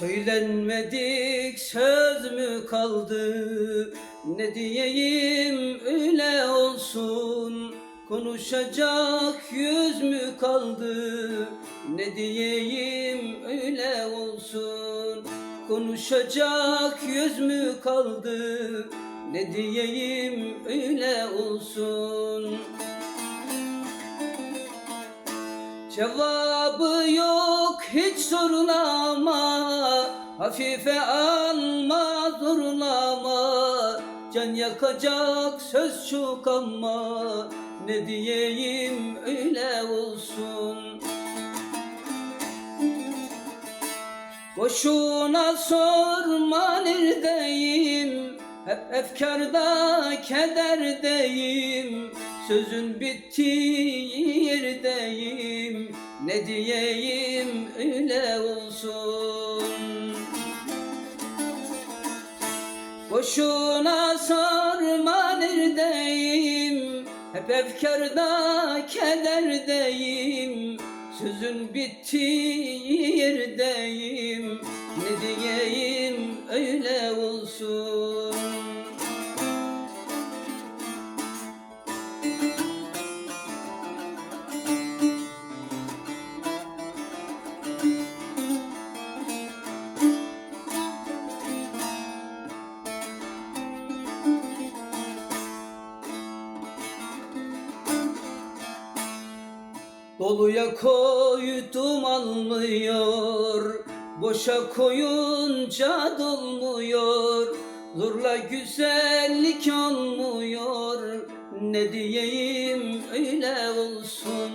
Söylenmedik söz mü kaldı? Ne diyeyim öyle olsun? Konuşacak yüz mü kaldı? Ne diyeyim öyle olsun? Konuşacak yüz mü kaldı? Ne diyeyim öyle olsun? Cevabı yok hiç sorulama Hafife alma zorlama. Can yakacak söz çok ama Ne diyeyim öyle olsun. Boşuna sorma neredeyim Hep efkarda kederdeyim Sözün bittiği yerdeyim. Ne diyeyim öyle olsun. Boşuna sorma neredeyim. Hep efkarda kederdeyim. Sözün bittiği yerdeyim. Ne diyeyim öyle olsun Doluya koydum almıyor Boşa koyunca dolmuyor. Zorla güzellik olmuyor Ne diyeyim öyle olsun.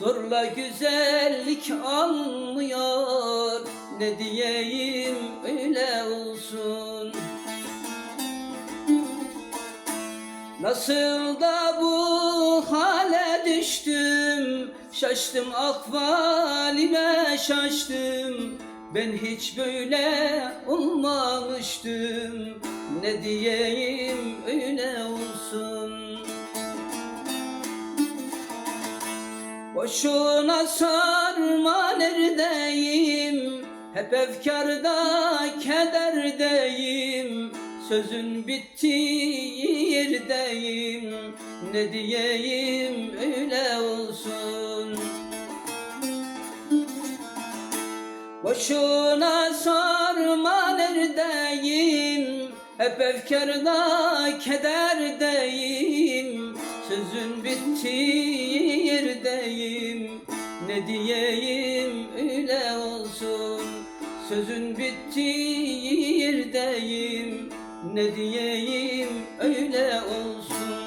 Zorla güzellik olmuyor Ne diyeyim öyle olsun Nasıl da bu hale düştüm? Şaştım ahvalime şaştım. Ben hiç böyle olmamıştım Ne diyeyim öyle olsun. Boşuna sarma neredeyim? Hep efkarda kederdeyim Sözün bittiği yerdeyim. Ne diyeyim öyle olsun. Boşuna sorma neredeyim. Hep efkarda kederdeyim. Sözün bittiği yerdeyim. Ne diyeyim öyle olsun. Sözün bittiği yerdeyim Ne diyeyim öyle olsun